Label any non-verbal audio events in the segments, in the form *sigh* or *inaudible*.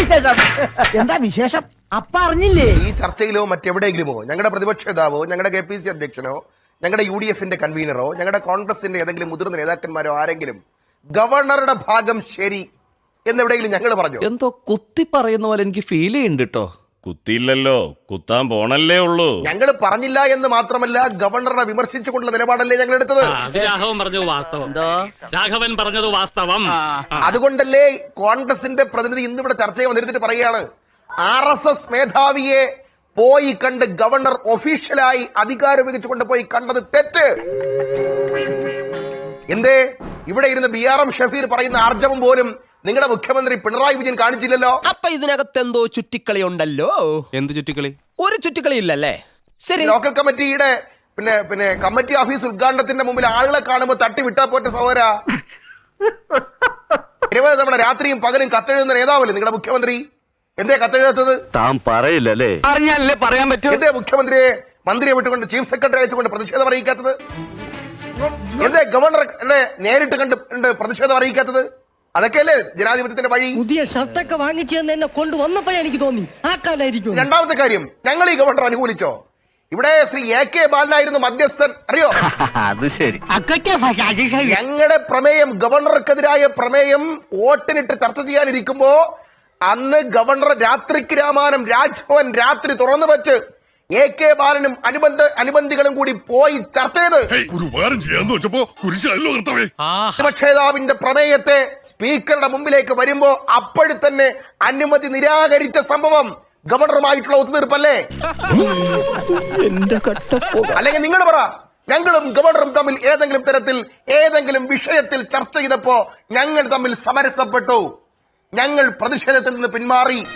വിശേഷം? എന്താ വിശേഷം? അപ്പ അറിഞ്ഞില്ലേ? ഈ ചർച്ചയിലോ മറ്റെവിടെയെങ്കിലുമോ ഞങ്ങളുടെ പ്രതിപക്ഷ നേതാവോ ഞങ്ങളുടെ കെ പി സി അധ്യക്ഷനോ ഞങ്ങളുടെ യു ഡി എഫിന്റെ കൺവീനറോ ഞങ്ങളുടെ കോൺഗ്രസിന്റെ ഏതെങ്കിലും മുതിർന്ന നേതാക്കന്മാരോ ആരെങ്കിലും ഗവർണറുടെ ഭാഗം ശരി എന്നെവിടെയെങ്കിലും ഞങ്ങൾ പറഞ്ഞു? എന്തോ കുത്തി പറയുന്ന പോലെ എനിക്ക് ഫീൽ ചെയ്യുന്നുണ്ട് കേട്ടോ കുത്തിയില്ലല്ലോ. കുത്താൻ പോണല്ലേ ഉള്ളൂ. ഞങ്ങൾ പറഞ്ഞില്ല എന്ന് മാത്രമല്ല ഗവർണറെ വിമർശിച്ചുകൊണ്ടുള്ള നിലപാടല്ലേ ഞങ്ങൾ എടുത്തത് രാഘവൻ പറഞ്ഞു വാസ്തവം. രാഘവൻ പറഞ്ഞത് വാസ്തവം. അതുകൊണ്ടല്ലേ കോൺഗ്രസിന്റെ പ്രതിനിധി ഇന്ന് ഇവിടെ ചർച്ചയെ വന്നിരുന്നിട്ട് പറയുകയാണ്. ആർ എസ് എസ് മേധാവിയെ പോയി കണ്ട് ഗവർണർ ഒഫീഷ്യലായി അധികാരം ഉപയോഗിച്ചുകൊണ്ട് പോയി കണ്ടത് തെറ്റ്. എന്തേ? ഇവിടെ ഇരുന്ന് ബി ആർ എം ഷഫീർ പറയുന്ന ആർജവം പോലും നിങ്ങളുടെ മുഖ്യമന്ത്രി പിണറായി വിജയൻ കാണിച്ചില്ലല്ലോ? അപ്പൊ ഇതിനകത്ത് എന്തോ ചുറ്റിക്കളി ഉണ്ടല്ലോ എന്ത് ചുറ്റിക്കളി? ഒരു ചുറ്റിക്കളി ഇല്ലല്ലേ ശരി. ലോക്കൽ കമ്മിറ്റിയുടെ പിന്നെ പിന്നെ കമ്മിറ്റി ഓഫീസ് ഉദ്ഘാടനത്തിന്റെ മുമ്പിൽ ആളുകളെ കാണുമ്പോ തട്ടി വിട്ടാ പോറ്റ സഹോദര. ഇരുപത് തവണ രാത്രിയും പകലും കത്തെഴുതുന്ന നേതാവല്ലേ നിങ്ങളുടെ മുഖ്യമന്ത്രി? എന്തേ കത്തെഴുതാത്തത്? താൻ പറയില്ലല്ലേ? പറഞ്ഞല്ലേ പറയാൻ പറ്റും. എന്തേ മുഖ്യമന്ത്രിയെ മന്ത്രിയെ വിട്ടുകൊണ്ട് ചീഫ് സെക്രട്ടറി അയച്ചുകൊണ്ട് പ്രതിഷേധം അറിയിക്കാത്തത്? എന്തേ ഗവർണർ നേരിട്ട് കണ്ട് പ്രതിഷേധം അറിയിക്കാത്തത്? അതൊക്കെയല്ലേ ജനാധിപത്യത്തിന്റെ വഴി? പുതിയ ഷർട്ടൊക്കെ വാങ്ങിച്ചു തന്നെ എന്നെ കൊണ്ടുവന്നപ്പോഴേ എനിക്ക് തോന്നി. ആ കാലായിരിക്കും. രണ്ടാമത്തെ കാര്യം ഞങ്ങൾ ഈ ഗവർണർ അനുകൂലിച്ചോ? ഇവിടെ ശ്രീ എ കെ ബാലനായിരുന്നു മധ്യസ്ഥൻ. അറിയോ? *laughs* അത് ശരി. ഞങ്ങളുടെ പ്രമേയം ഗവർണർക്കെതിരായ പ്രമേയം വോട്ടിനിട്ട് ചർച്ച ചെയ്യാനിരിക്കുമ്പോ അന്ന് ഗവർണർ രാത്രിക്ക് രാമാനം രാജ്ഭവൻ രാത്രി തുറന്നു വെച്ച് എ കെ ബാലനും അനുബന്ധ അനുബന്ധികളും കൂടി പോയി ചർച്ച ചെയ്ത് ഒരു ഉപകാരം ചെയ്യാന്ന് വെച്ചപ്പോ കുരിശല്ലോ കർത്തവേ. പ്രതിപക്ഷേതാവിന്റെ പ്രമേയത്തെ സ്പീക്കറുടെ മുമ്പിലേക്ക് വരുമ്പോ അപ്പോഴത്തന്നെ അനുമതി നിരാകരിച്ച സംഭവം ഗവർണറുമായിട്ടുള്ള ഒത്തുതീർപ്പല്ലേ? അല്ലെങ്കിൽ നിങ്ങൾ പറ ഞങ്ങളും ഗവർണറും തമ്മിൽ ഏതെങ്കിലും തരത്തിൽ ഏതെങ്കിലും വിഷയത്തിൽ ചർച്ച ചെയ്തപ്പോ ഞങ്ങൾ തമ്മിൽ സമരസപ്പെട്ടു. ഞങ്ങൾ പ്രതിഷേധത്തിൽ നിന്ന് പിന്മാറി.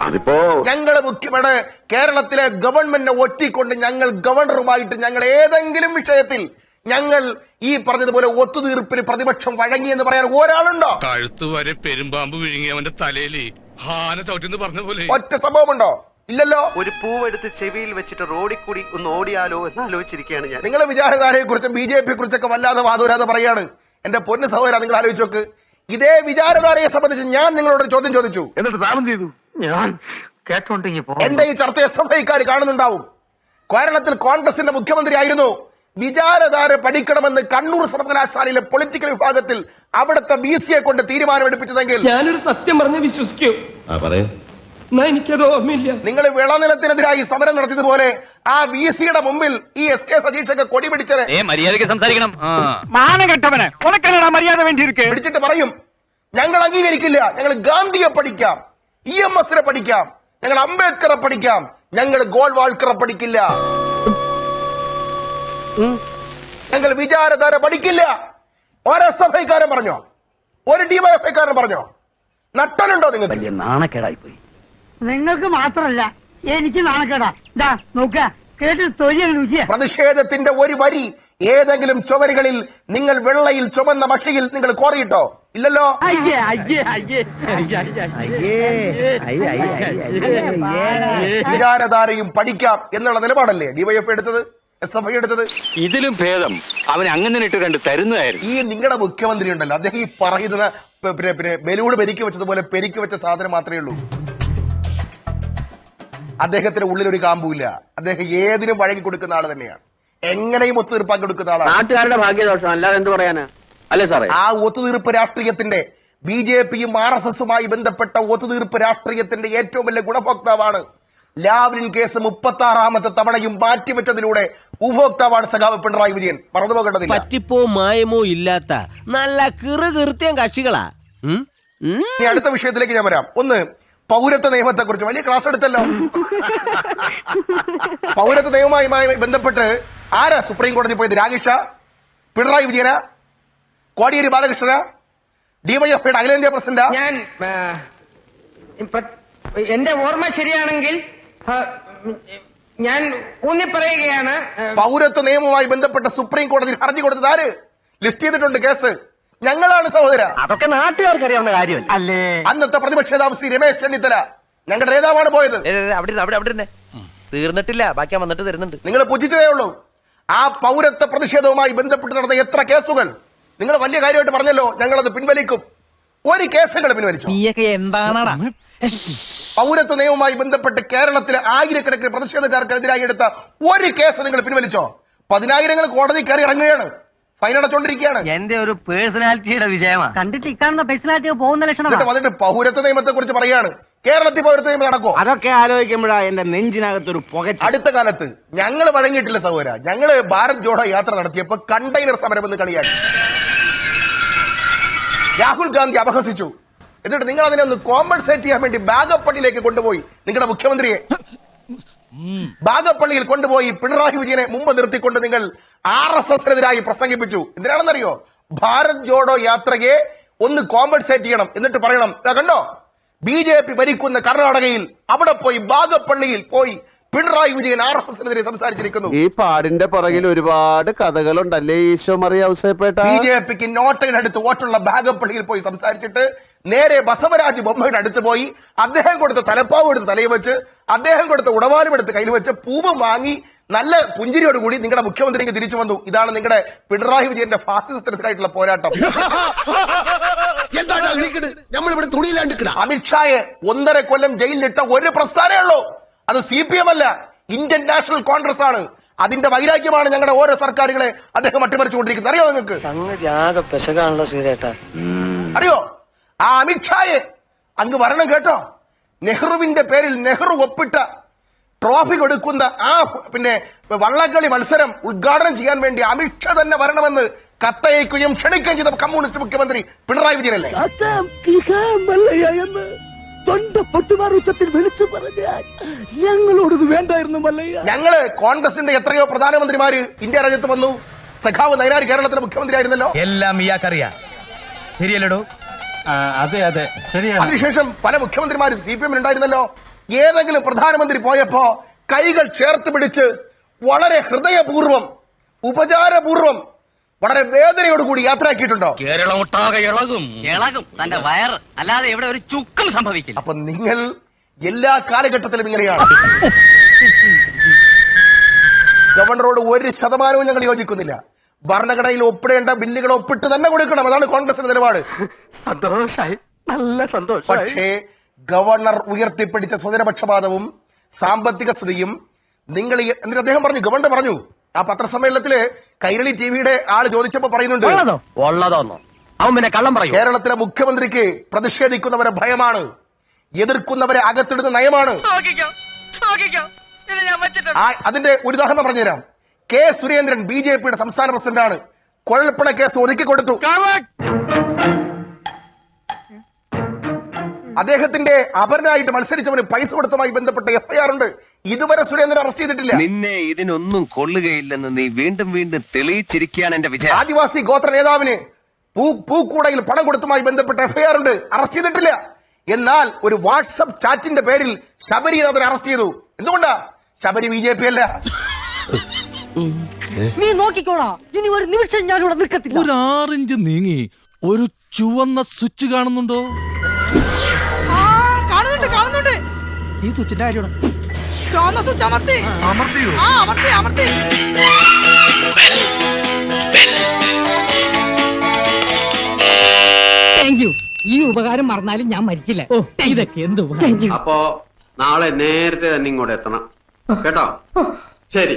അതിപ്പോ ഞങ്ങൾ മുഖ്യമാണ് കേരളത്തിലെ ഗവൺമെന്റിനെ ഒറ്റിക്കൊണ്ട് ഞങ്ങൾ ഗവർണറുമായിട്ട് ഞങ്ങൾ ഏതെങ്കിലും വിഷയത്തിൽ ഞങ്ങൾ ഈ പറഞ്ഞതുപോലെ ഒത്തുതീർപ്പിന് പ്രതിപക്ഷം വഴങ്ങി എന്ന് പറയാൻ ഒരാളുണ്ടോ? കഴുത്ത് വരെ പെരുമ്പാമ്പ് വിഴുങ്ങി അവന്റെ തലയിൽ ഹാന ചവിട്ടിന്ന് പറഞ്ഞ പോലെ. ഒറ്റ സംഭവമുണ്ടോ? ഇല്ലല്ലോ? ഒരു പൂവെടുത്ത് ചെവിയിൽ വെച്ചിട്ട് റോഡിൽ കൂടി ഒന്ന് ഓടിയാലോ എന്ന് ആലോചിച്ചിരിക്കുകയാണ് ഞാൻ. നിങ്ങൾ വിചാരധാരയെ കുറിച്ചും ബി ജെ പിയെ കുറിച്ചൊക്കെ വല്ലാതെ വാദൂരാതെ പറയാണ്. എന്റെ പൊന്ന് സഹോദര നിങ്ങൾ ആലോചിച്ചോക്ക് ഇതേ വിചാരധാരയെ സംബന്ധിച്ച് ഞാൻ നിങ്ങളോട് ഒരു ചോദ്യം ചോദിച്ചു. എന്നിട്ട് താമം ചെയ്തു. ഞാൻ കേട്ടോണ്ടെങ്കിൽ എന്റെ ഈ ചർച്ച എസ് എഫ് ഐക്കാർ കാണുന്നുണ്ടാവും. കേരളത്തിൽ കോൺഗ്രസിന്റെ മുഖ്യമന്ത്രി ആയിരുന്നു വിചാരധാര പഠിക്കണമെന്ന് കണ്ണൂർ സർവകലാശാലയിലെ പൊളിറ്റിക്കൽ വിഭാഗത്തിൽ അവിടുത്തെ ബി സിയെ കൊണ്ട് തീരുമാനമെടുപ്പിച്ചതെങ്കിൽ ഞാനൊരു സത്യം പറഞ്ഞ് വിശ്വസിക്കൂ. നിങ്ങൾ വിളനിലത്തിനെതിരായി സമരം നടത്തിയതുപോലെ ആ വി സിയുടെ മുമ്പിൽ ഈ എസ് കെ സതീക്ഷക്ക് കൊടി പിടിച്ചത്. മര്യാദയ്ക്ക് സംസാരിക്കണം. മാനം കെട്ടവനെ ഉനക്കല്ലടാ മര്യാദ വേണ്ടിയിരിക്കും? പിടിച്ചിട്ട് പറയും. ഞങ്ങൾ അംഗീകരിക്കില്ല. ഞങ്ങൾ ഗാന്ധിയെ പഠിക്കാം. ഇ എം എസിനെ പഠിക്കാം. ഞങ്ങൾ അംബേദ്കറെ പഠിക്കാം. ഞങ്ങൾ ഗോൾവാൾക്കറെ പഠിക്കില്ല. ഞങ്ങൾ വിചാരധാര പഠിക്കില്ല. ഒരു എസ് എഫ് ഐക്കാരൻ പറഞ്ഞോ? ഒരു ഡിവൈഎഫ്ഐക്കാരൻ പറഞ്ഞോ? നട്ടലുണ്ടോ നിങ്ങൾക്ക്? നാണക്കേടായി പോയി നിങ്ങൾക്ക് മാത്രല്ല എനിക്ക് നാണക്കേടാ. ഇതാ നോക്ക കേട്ട് തൊഴിൽ പ്രതിഷേധത്തിന്റെ ഒരു വരി ഏതെങ്കിലും ചുവരുകളിൽ നിങ്ങൾ വെള്ളയിൽ ചുവന്ന മഷിയിൽ നിങ്ങൾ കോറിയിട്ടോ? ഇല്ലല്ലോ? അയ്യേ അയ്യേ അയ്യേ വിചാരധാരയും പഠിക്കാം എന്നുള്ള നിലപാടല്ലേ ഡിവൈഎഫ് എടുത്തത്? എസ് എഫ് ഐ എടുത്തത്? ഇതിലും ഭേദം. അവൻ അങ്ങനെ ഇട്ട് കണ്ട് തരുന്നതായിരുന്നു. ഈ നിങ്ങളുടെ മുഖ്യമന്ത്രി ഉണ്ടല്ലോ. അദ്ദേഹം ഈ പറയുന്നത് പിന്നെ പിന്നെ ബലൂണ് പെരുക്കി വെച്ചതുപോലെ പെരുക്കി വെച്ച സാധനം മാത്രമേ ഉള്ളൂ. അദ്ദേഹത്തിന്റെ ഉള്ളിൽ ഒരു കാമ്പുമില്ല അദ്ദേഹം ഏതിനും വഴങ്ങി കൊടുക്കുന്ന ആൾ തന്നെയാണ്. എങ്ങനെയും ഒത്തുതീർപ്പാക്കി എടുക്കുന്ന ആളാണ്? നാട്ടുകാരുടെ ഭാഗ്യദോഷം അല്ലാതെ എന്ത് പറയാനാ? അല്ലേ സാറേ? ആ ഒത്തുതീർപ്പ് രാഷ്ട്രീയത്തിന്റെ ബി ജെ പിയും ആർ എസ് എസുമായി ബന്ധപ്പെട്ട ഒത്തുതീർപ്പ് രാഷ്ട്രീയത്തിന്റെ ഏറ്റവും വലിയ ഗുണഭോക്താവാണ്. ലാവ്ലിൻ കേസ് മുപ്പത്തി ആറാമത്തെ തവണയും മാറ്റിവെച്ചതിലൂടെ ഉപഭോക്താവാണ് സഖാവ് പിണറായി വിജയൻ. മറന്നുപോകേണ്ടതില്ല പറ്റിപ്പോ മായമോ ഇല്ലാത്ത നല്ല കിറു കീർത്തിയം കക്ഷികളാ. ഉം? ഉം? ഇനി അടുത്ത വിഷയത്തിലേക്ക് ഞാൻ വരാം. ഒന്ന് പൗരത്വ നിയമത്തെ കുറിച്ച് വലിയ ക്ലാസ് എടുത്തല്ലോ. പൗരത്വ നിയമവുമായി ബന്ധപ്പെട്ട് ആരാ സുപ്രീം കോടതി പോയത്? രാകേഷ പിണറായി വിജയന? കോടിയേരി ബാലകൃഷ്ണന? ഡിവൈഎഫ്ഐയുടെ അഖിലേന്ത്യാ പ്രസിഡന്റ്? ഞാൻ എന്റെ ഓർമ്മ ശരിയാണെങ്കിൽ ഞാൻ ഊന്നി പറയുകയാണ് പൗരത്വ നിയമവുമായി ബന്ധപ്പെട്ട സുപ്രീം കോടതിയിൽ ഹർജി കൊടുത്തത് ആര്? ലിസ്റ്റ് ചെയ്തിട്ടുണ്ട് കേസ്. ഞങ്ങളാണ് സഹോദര. അതൊക്കെ നാട്ടുകാർക്ക് അറിയാവുന്ന കാര്യം അല്ലേ? അന്നത്തെ പ്രതിപക്ഷ നേതാവ് ശ്രീ രമേശ് ചെന്നിത്തല. ഞങ്ങളുടെ നേതാവാണ് പോയത്. അവിടെ അവിടെ അവിടെ ഇരുന്നേ. തീർന്നിട്ടില്ല ബാക്കി വന്നിട്ട് തരുന്നുണ്ട്. നിങ്ങൾ പൂജിച്ചതേ ഉള്ളൂ. ആ പൗരത്വ പ്രതിഷേധവുമായി ബന്ധപ്പെട്ട് നടന്ന എത്ര കേസുകൾ? നിങ്ങൾ വലിയ കാര്യമായിട്ട് പറഞ്ഞല്ലോ ഞങ്ങളത് പിൻവലിക്കും. ഒരു കേസുകൾ പിൻവലിച്ചു. നീയൊക്കെ പൗരത്വ നിയമവുമായി ബന്ധപ്പെട്ട് കേരളത്തിലെ ആയിരക്കണക്കിന് പ്രതിഷേധക്കാർക്കെതിരായി എടുത്ത ഒരു കേസ് നിങ്ങൾ പിൻവലിച്ചോ? പതിനായിരങ്ങൾ കോടതി കയറി ഇറങ്ങുകയാണ്. ഫൈൻ അടച്ചോണ്ടിരിക്കുകയാണ് എന്റെ ഒരു പേഴ്സണാലിറ്റിയുടെ വിജയമാണ് കണ്ടിട്ട് ഇക്കാണുന്ന പേഴ്സണാലിറ്റി പോകുന്ന ലക്ഷണം എന്നിട്ട് വന്നിട്ട് പൗരത്വ നിയമത്തെ കുറിച്ച് പറയാണ്. കേരളത്തിൽ പൗരത്വ നിയമം നടക്കോ അതൊക്കെ ആലോചിക്കുമ്പോഴാ എന്റെ നെഞ്ചിനകത്തൊരു പുക അടുത്ത കാലത്ത് ഞങ്ങൾ വഴങ്ങിയിട്ടില്ല സഹോദര. ഞങ്ങൾ ഭാരത് ജോഡോ യാത്ര നടത്തിയപ്പോ കണ്ടെയ്നർ സമരം എന്ന് കളിയാക്കി. രാഹുൽ ഗാന്ധി അപഹസിച്ചു. എന്നിട്ട് നിങ്ങൾ അതിനെ ഒന്ന് കോമ്പൻസേറ്റ് ചെയ്യാൻ വേണ്ടി ബാഗപ്പള്ളിയിലേക്ക് കൊണ്ടുപോയി നിങ്ങളുടെ മുഖ്യമന്ത്രിയെ. ബാഗപ്പള്ളിയിൽ കൊണ്ടുപോയി പിണറായി വിജയനെ മുമ്പ് നിർത്തിക്കൊണ്ട് നിങ്ങൾ ആർ എസ് എസിനെതിരായി പ്രസംഗിപ്പിച്ചു. എന്തിനാണെന്നറിയോ? ഭാരത് ജോഡോ യാത്രയെ ഒന്ന് കോമ്പൻസേറ്റ് ചെയ്യണം എന്നിട്ട് പറയണം. കണ്ടോ? ബി ജെ പി ഭരിക്കുന്ന കർണാടകയിൽ അവിടെ പോയി ബാഗപ്പള്ളിയിൽ പോയി പിണറായി വിജയൻ ആർ എസ് എസിനെതിരെ സംസാരിച്ചിരിക്കുന്നു. ഈ പാടിന്റെ പുറകിൽ ഒരുപാട് കഥകളുണ്ടല്ലേ ഈശോ മറിയ അവസരപ്പെട്ട ബി ജെ പിക്ക് നോട്ടയിനടുത്ത് അടുത്ത് വോട്ടുള്ള ബാഗപ്പള്ളിയിൽ പോയി സംസാരിച്ചിട്ട് നേരെ ബസവരാജ് ബൊമ്മയുടെ അടുത്ത് പോയി അദ്ദേഹം കൊടുത്ത തലപ്പാവ് എടുത്ത് തലയിൽ വെച്ച് അദ്ദേഹം കൊടുത്ത ഉടവാനും എടുത്ത് കയ്യിൽ വെച്ച് പൂവ് വാങ്ങി നല്ല പുഞ്ചിരിയോട് കൂടി നിങ്ങളുടെ മുഖ്യമന്ത്രിക്ക് തിരിച്ചു വന്നു. ഇതാണ് നിങ്ങളുടെ പിണറായി വിജയന്റെ ഫാസിസത്തിനെതിരായിട്ടുള്ള പോരാട്ടം. *laughs* നമ്മളിവിടെ തുണിയിലാണ്ട് അമിത്ഷായെ ഒന്നര കൊല്ലം ജയിലിലിട്ട ഒരു പ്രസ്ഥാനമേ ഉള്ളൂ. അത് സി പി എം അല്ല. ഇന്ത്യൻ നാഷണൽ കോൺഗ്രസ് ആണ്. അതിന്റെ വൈരാഗ്യമാണ് ഞങ്ങളുടെ ഓരോ സർക്കാരുകളെ അദ്ദേഹം അട്ടിമറിച്ചുകൊണ്ടിരിക്കുന്നത്. അറിയോ നിങ്ങൾക്ക്? അറിയോ? ആ അമിത്ഷായെ അങ്ങ് വരണം കേട്ടോ. നെഹ്റുവിന്റെ പേരിൽ നെഹ്റു ഒപ്പിട്ട ട്രോഫി കൊടുക്കുന്ന ആ പിന്നെ വള്ളംകളി മത്സരം ഉദ്ഘാടനം ചെയ്യാൻ വേണ്ടി അമിത്ഷാ തന്നെ വരണമെന്ന് കത്തയക്കുകയും ക്ഷണിക്കുകയും ചെയ്ത കമ്മ്യൂണിസ്റ്റ് മുഖ്യമന്ത്രി പിണറായി വിജയനല്ലേ? തൊണ്ട പൊട്ടുമാറുച്ചത്തിൽ വിളിച്ചു പറഞ്ഞാൽ ഞങ്ങളോടത് വേണ്ടായിരുന്നു മല്ലയ്യ. ഞങ്ങൾ കോൺഗ്രസിന്റെ എത്രയോ പ്രധാനമന്ത്രിമാര് ഇന്ത്യ രാജ്യത്ത് വന്നു. സഖാവ് നയനാർ കേരളത്തിലെ മുഖ്യമന്ത്രി ആയിരുന്നല്ലോ എല്ലാം ഇയാൾക്കറിയാം. ശരിയല്ലടോ? അതെ അതെ. ശരിയാണ്. അതിനുശേഷം പല മുഖ്യമന്ത്രിമാര് സി പി എമ്മിൽ ഉണ്ടായിരുന്നല്ലോ ഏതെങ്കിലും പ്രധാനമന്ത്രി പോയപ്പോ കൈകൾ ചേർത്ത് പിടിച്ച് വളരെ ഹൃദയപൂർവം ഉപചാരപൂർവം വളരെ വേദനയോടുകൂടി യാത്രയാക്കിയിട്ടുണ്ടോ? കേരളം ഒട്ടാകെ ഇളകും. ഇളകും. തന്റെ വയർ അല്ലാതെ ഇവിടെ ഒരു ചുക്കും സംഭവിക്കില്ല. അപ്പൊ നിങ്ങൾ എല്ലാ കാലഘട്ടത്തിലും ഇങ്ങനെയാണ്. ഗവർണറോട് ഒരു ശതമാനവും ഞങ്ങൾ യോജിക്കുന്നില്ല. ഭരണഘടനയിൽ ഒപ്പിടേണ്ട ബില്ലുകൾ ഒപ്പിട്ട് തന്നെ കൊടുക്കണം. അതാണ് കോൺഗ്രസിന്റെ നിലപാട്. സന്തോഷായി. നല്ല സന്തോഷം പക്ഷേ ഗവർണർ ഉയർത്തിപ്പിടിച്ച സ്വജനപക്ഷപാതവും സാമ്പത്തിക സ്ഥിതിയും നിങ്ങൾ എന്നിട്ട് അദ്ദേഹം പറഞ്ഞു ഗവർണർ പറഞ്ഞു ആ പത്രസമ്മേളനത്തിൽ കൈരളി ടിവിയുടെ ആൾ ചോദിച്ചപ്പോ പറയുന്നുണ്ട്. അവൻ പിന്നെ കള്ളം പറയും. കേരളത്തിലെ മുഖ്യമന്ത്രിക്ക് പ്രതിഷേധിക്കുന്നവരെ ഭയമാണ്. എതിർക്കുന്നവരെ അകത്തിടുന്ന നയമാണ്. അതിന്റെ ഒരു ഉദാഹരണം പറഞ്ഞുതരാം. കെ സുരേന്ദ്രൻ ബി ജെ പിയുടെ സംസ്ഥാന പ്രസിഡന്റാണ്. കുഴൽപ്പണ കേസ് ഒതുക്കി കൊടുത്തു. അദ്ദേഹത്തിന്റെ അപരനായിട്ട് മത്സരിച്ചവന് പൈസ കൊടുത്തമായി ബന്ധപ്പെട്ട എഫ്ഐആർ ഉണ്ട്. ഇതുവരെ സുരേന്ദ്രൻ അറസ്റ്റ് ചെയ്തിട്ടില്ല. നിന്നെ ഇതിനൊന്നും കൊള്ളുകയില്ലെന്ന് നീ വീണ്ടും വീണ്ടും തെളിയിച്ചിരിക്കുകയാണ് എന്റെ വിജയം. ആദിവാസി ഗോത്ര നേതാവിന് പൂ പൂക്കൂടയിൽ പണം കൊടുത്തുമായി ബന്ധപ്പെട്ട എഫ്ഐആർ ഉണ്ട്. അറസ്റ്റ് ചെയ്തിട്ടില്ല. എന്നാൽ ഒരു വാട്സപ്പ് ചാറ്റിന്റെ പേരിൽ ശബരിനാഥനെ അറസ്റ്റ് ചെയ്തു. എന്തുകൊണ്ടാ? ശബരി ബി ജെ പി അല്ല. നീ നോക്കിക്കോളാ ഇനി ഒരു നിമിഷം ഞാൻ ഇവിടെ നിൽക്കത്തില്ല. ഒരു ആറിഞ്ച് നീങ്ങി ഒരു ചുവന്ന സ്വിച്ച് കാണുന്നുണ്ട്? ഈ സ്വിച്ചിന്റെ കാര്യമാണ്. ചുവന്ന സ്വിച്ച് അമർത്തി. അമർത്തിയോ? ആ അമർത്തി അമർത്തി. താങ്ക് യു ഈ ഉപകാരം മറന്നാലും ഞാൻ മരിക്കില്ല. ഓ ഇതൊക്കെ എന്ത് അപ്പോ നാളെ നേരത്തെ തന്നെ ഇങ്ങോട്ട് എത്തണം. കേട്ടോ? ശരി.